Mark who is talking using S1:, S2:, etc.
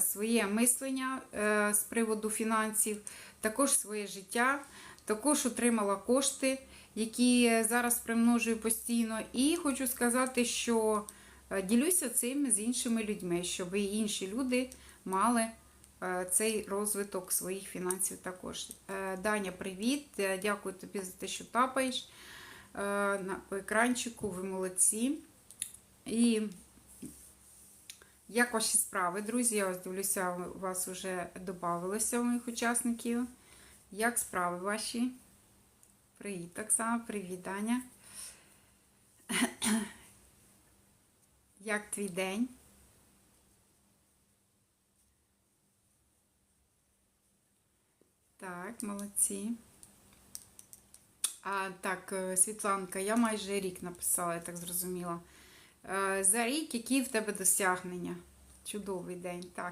S1: своє мислення е, з приводу фінансів, також своє життя, також отримала кошти, які зараз примножую постійно. І хочу сказати, що е, ділюся цим з іншими людьми, щоб і інші люди мали е, цей розвиток своїх фінансів також. Даня, привіт! Дякую тобі за те, що тапаєш по екранчику. Ви молодці. І як ваші справи, друзі? Я ось дивлюся, у вас вже додавалося моїх учасників. Як справи ваші? Привіт, Оксана, привіт, Даня. Як твій день? Так, молодці. А, так, е, Світланка, я майже рік написала, я так зрозуміла. Е, За рік, які в тебе досягнення? Чудовий день, так.